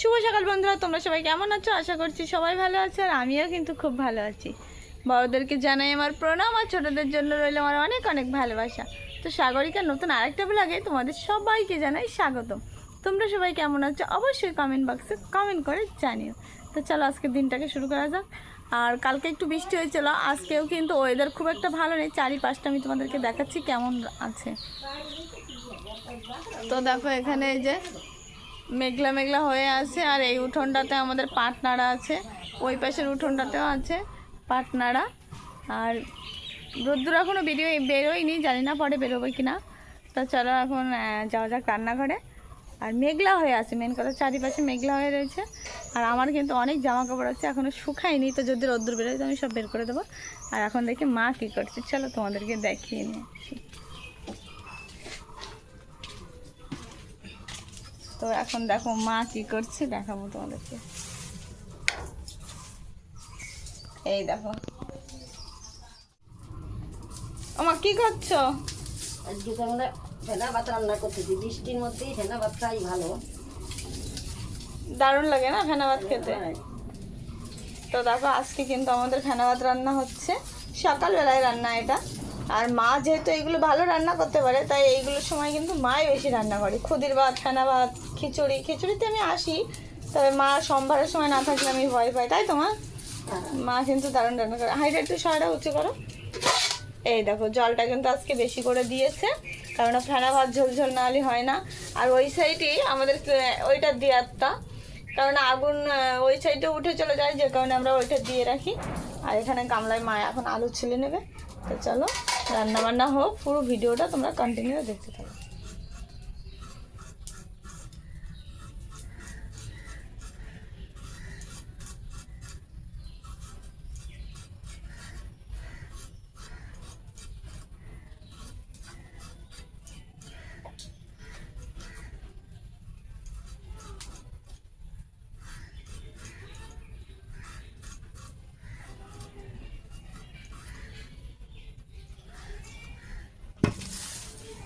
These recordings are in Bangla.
শুভ সকাল বন্ধুরা, তোমরা সবাই কেমন আছো? আশা করছি সবাই ভালো আছো আর আমিও কিন্তু খুব ভালো আছি। বড়োদেরকে জানাই আমার প্রণাম আর ছোটোদের জন্য রইল আমার অনেক অনেক ভালোবাসা। তো সাগরিকার নতুন আরেকটা ব্লগে তোমাদের সবাইকে জানাই স্বাগতম। তোমরা সবাই কেমন আছো? অবশ্যই কমেন্ট বক্সে কমেন্ট করে জানিও। তো চলো আজকে দিনটাকে শুরু করা যাক। আর কালকে একটু বৃষ্টি হয়েছিল, আজকেও কিন্তু ওয়েদার খুব একটা ভালো নেই। চারিপাশটা আমি তোমাদেরকে দেখাচ্ছি কেমন আছে। তো দেখো এখানে এই যে মেঘলা মেঘলা হয়ে আছে আর এই উঠোনটাতে আমাদের পাটনাড়া আছে। ওই পাশের উঠোনটাতেও আছে পাটনাড়া। আর রোদ্দুর এখনও বেরিয়ে বেরোয়নি, জানি না পরে বেরোবে কি না তা চলো এখন যাওয়া যাক রান্নাঘরে। আর মেঘলা হয়ে আছে মেন কথা চারিপাশে মেঘলা হয়ে রয়েছে। আর আমার কিন্তু অনেক জামা কাপড় আছে এখনও শুকায়নি। তো যদি রোদ্দুর বেরোয়, তো আমি সব বের করে দেবো। আর এখন দেখি মা কী করছে। চলো তোমাদেরকে দেখিয়ে নিয়ে তো এখন দেখো মা কি করছে দেখাবো তোমাদেরকে। এই দেখো। আমার কি করছ আজকে আমরা ভেনা ভাত রান্না করতেছি। বৃষ্টির মধ্যেই ভেনা ভাত খাই ভালো। দারুণ লাগে না ফেনা ভাত খেতে? তো দেখো আজকে কিন্তু আমাদের ফেনা ভাত রান্না হচ্ছে। সকালবেলায় রান্না এটা। আর মা যেহেতু এইগুলো ভালো রান্না করতে পারে, তাই এইগুলোর সময় কিন্তু মাই বেশি রান্না করে। খুদির ভাত ফেনা ভাত, খিচুড়ি, খিচুড়িতে আমি আসি, তবে মা সোমবারের সময় না থাকলে আমি ভয় পাই। তাই তো মা? মা কিন্তু দারুণ রান্না করে। হাইটা একটু সারাটা উঁচু করো। এই দেখো, জলটা কিন্তু আজকে বেশি করে দিয়েছে, কারণ ফেনা ভাত ঝোল ঝোল না হলে হয় না। আর ওই সাইডে আমাদের ওইটা দেওয়ারটা কারণ আগুন ওই সাইডে উঠে চলে যায়, যে কারণে আমরা ওইটা দিয়ে রাখি। আর এখানে গামলায় মা এখন আলু ছেলে নেবে। তো চলো রান্না বান্না হোক, পুরো ভিডিওটা তোমরা কন্টিনিউ দেখতে থাকো।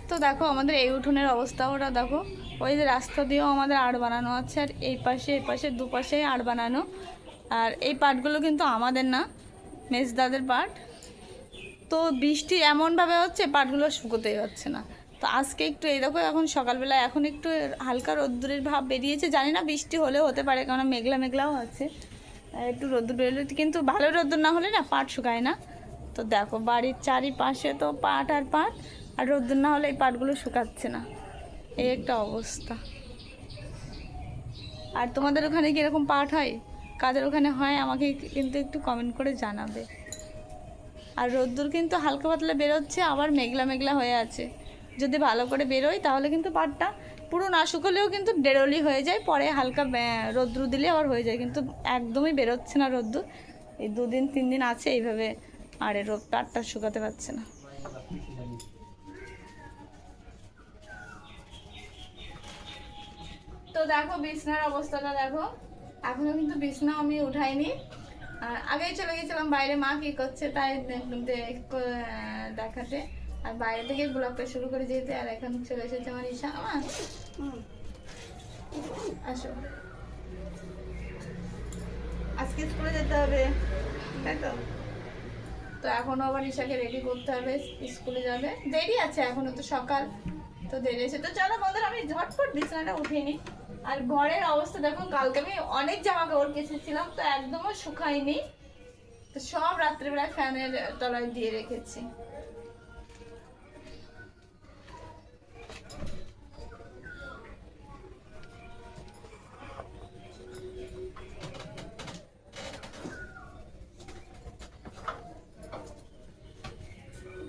তো দেখো আমাদের এই উঠোনের অবস্থা ওটা দেখো, ওই যে রাস্তা দিয়েও আমাদের আড় বানানো আছে, আর এই পাশে এই পাশে দুপাশেই আড় বানানো। আর এই পাটগুলো কিন্তু আমাদের না, মেজদাদের পাট। তো বৃষ্টি এমনভাবে হচ্ছে, পাটগুলো শুকোতেই হচ্ছে না। তো আজকে একটু এই দেখো, এখন সকালবেলা এখন একটু হালকা রোদ্দুরের ভাব বেরিয়েছে। জানি না বৃষ্টি হলেও হতে পারে কারণ মেঘলা মেঘলাও আছে। একটু রোদ্দুর বেরোলে কিন্তু ভালো রোদ্দুর না হলে না পাট শুকায় না। তো দেখো, বাড়ির চারিপাশে তো পাট আর পাট। আর রোদ্দুর না হলে এই পাটগুলো শুকাচ্ছে না। এই একটা অবস্থা। আর তোমাদের ওখানে কি এরকম পাট হয়? কাদের ওখানে হয়? আমাকে কিন্তু একটু কমেন্ট করে জানাবে। আর রোদ্দুর কিন্তু হালকা পাতলা বেরোচ্ছে, আবার মেঘলা মেঘলা হয়ে আছে। যদি ভালো করে বেরোয় তাহলে কিন্তু পাটটা পুরো না শুকলেও কিন্তু ডেরলি হয়ে যায়, পরে হালকা রোদ্দুর দিলে আবার হয়ে যায়। কিন্তু একদমই বেরোচ্ছে না রোদ্দুর। এই দুদিন, তিন দিন আছে এইভাবে, আর রোদ, পাটটা শুকাতে পারছে না। তো দেখো বিছনার অবস্থাটা দেখো। এখনও কিন্তু বিছনা আমি উঠাইনি। আর আগেই চলে গেছিলাম বাইরে মা কি করছে তাই দেখ- দেখ- দেখাতে। আর বাইরে থেকে ব্লগটা শুরু করে যেতে আর এখন চলে এসেছে আমার ঈশা। আমার আসো। আজকে স্কুলে যেতে হবে তাই তো? তো এখনও আবার ঈশাকে রেডি করতে হবে স্কুলে যাবে। দেরি আছে এখনও তো সকাল। তো দেরি আছে। তো চলো বন্ধুরা আমি ঝটপট বিছানাটা উঠিয়ে নিই। আর ঘরের অবস্থা দেখো কালকে আমি অনেক জামা কাপড় কেচেছিলাম, তো একদমও শুকায়নি। তো সব রাত্রেবেলা ফ্যানের তলায় দিয়ে রেখেছি।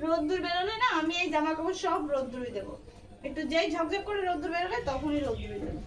রোদ্দুর বেরোলে না, আমি এই জামা কাপড় সব রোদ্দুরে দেবো। একটু যেই ঝকঝক করে রোদ্দুর বেরোলে, তখনই রোদ্দুরে দেবো।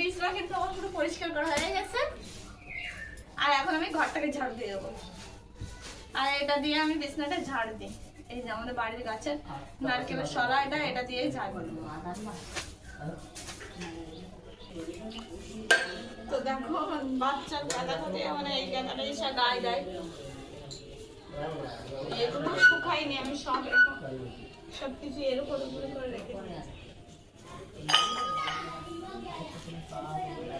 বিছনা কিন্তু আমার পুরো পরিষ্কার করা হয়ে গেছে। আর এখন আমি ঘরটাকে ঝাড়ু দিয়ে দেবো। আর এটা দিয়ে আমি বিছনাটা ঝাড় দিই। এই যে আমাদের বাড়ির গাছের নারকেলের সরা এটা এটা দিয়েই ঝাড় দিই। তো দেখো, বাচ্চার গাদা করতে মানে এই গাদাটা এসে গায়ে দেয়। এগুলো শুকাইনি আমি সব এরকম সব কিছু এর উপর করে রেখে দিই। Bye.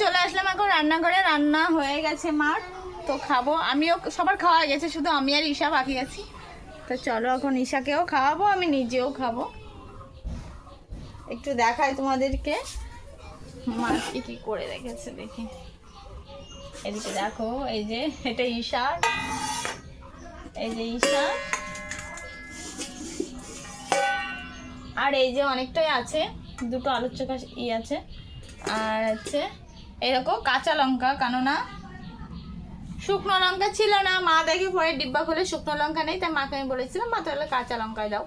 চলে আসলাম এখন রান্নাঘরে, রান্না হয়ে গেছে মার। তো খাব। আমিও সবার খাওয়া গেছে, শুধু আমি আর ঈশা বাকি আছি। তো চলো এখন ঈশাকেও খাওয়াবো, আমি নিজেও খাব। একটু দেখাই তোমাদেরকে। মা কি কি করে রেখেছে দেখি। এদিকে দেখো, এই যে, এটা ঈশার এই যে ঈশা। আর এই যে অনেকটাই আছে, দুটো আলুর ই আছে। আর হচ্ছে এরকম কাঁচা লঙ্কা কেননা শুকনো লঙ্কা ছিল না। মা দেখে পরে ডিব্বা খুলে শুকনো লঙ্কা নেই তাই মাকে আমি বলেছিলাম মা তাহলে কাঁচা লঙ্কায় দাও।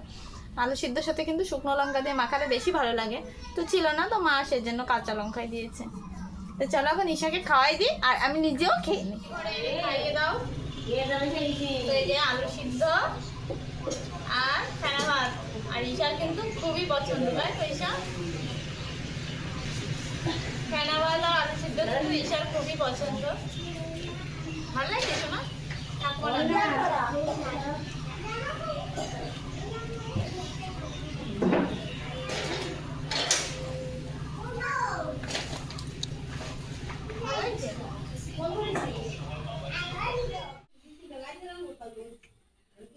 আলু সিদ্ধর সাথে কিন্তু শুকনো লঙ্কা দিয়ে মাখালে বেশি ভালো লাগে। তো ছিল না তো মা সেজন্য কাঁচা লঙ্কায় দিয়েছে। তো চলো এখন ঈশাকে খাওয়াই দিই আর আমি নিজেও খেয়ে নিই। খাইয়ে দাও। তো এই যে আলু সিদ্ধ আর ভাত। আর ঈশার কিন্তু খুবই পছন্দ তাই তো ঈশা? ফেনা আলু সিদ্ধ কিন্তু ঈশার খুবই পছন্দ। ভালো লাগে শোনা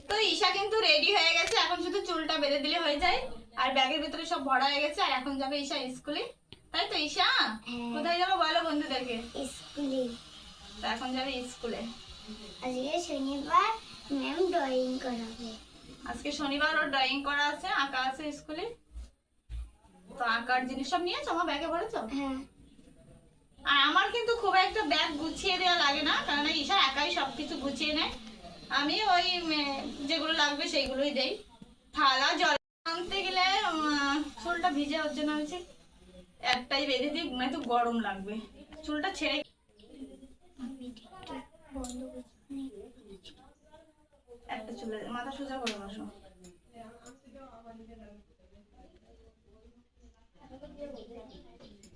তো ঈশা কিন্তু রেডি হয়ে গেছে এখন শুধু চুলটা বেঁধে দিলে হয়ে যায় আর ব্যাগের ভিতরে সব ভরা হয়ে গেছে আর এখন যাবে ঈশা স্কুলে। ঈশা? কোথায় যাব বলো বন্ধুদেরকে। স্কুলে। তো এখন যাবে স্কুলে। আজকে শনিবার ম্যাম ড্রয়িং করাবে। আজকে শনিবার ওর ড্রয়িং করা আছে আঁকা আছে স্কুলে। তো আঁকার জিনিস সব নিয়েছো আমার ব্যাগে ভরেছো হ্যাঁ। আর আমার কিন্তু খুব একটা ব্যাগ গুছিয়ে দেওয়া লাগে না কারণ ঈশা একাই সব কিছু গুছিয়ে নেয়। আমি ওই যেগুলো লাগবে সেইগুলোই দেই। থালা জল আনতে গেলে চুলটা ভিজে হচ্ছে না হচ্ছে একটাই বেঁধে দিই নয়তো গরম লাগবে। চুলটা ছেড়ে একটা চুলে, মাথা সোজা করে বসো।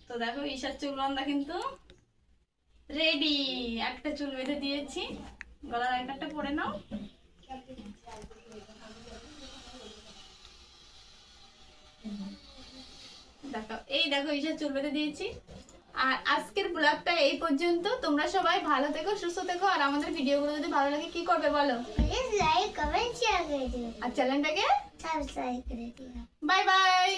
তো দেখো, ঈশার চুল বান্ধা কিন্তু রেডি একটা চুল বেঁধে দিয়েছি, গলার একটা পরে নাও। দেখো এই দেখো ঈশা চুল বেঁধে দিয়েছি। আর আজকের ব্লগটা এই পর্যন্ত। তোমরা সবাই ভালো থেকো সুস্থ থেকো আর আমাদের ভিডিওগুলো যদি ভালো লাগে কি করবে বলো? প্লিজ লাইক কমেন্ট শেয়ার করে দিও। আর চ্যানেলটাকে সাবস্ক্রাইব করে দিও। Bye bye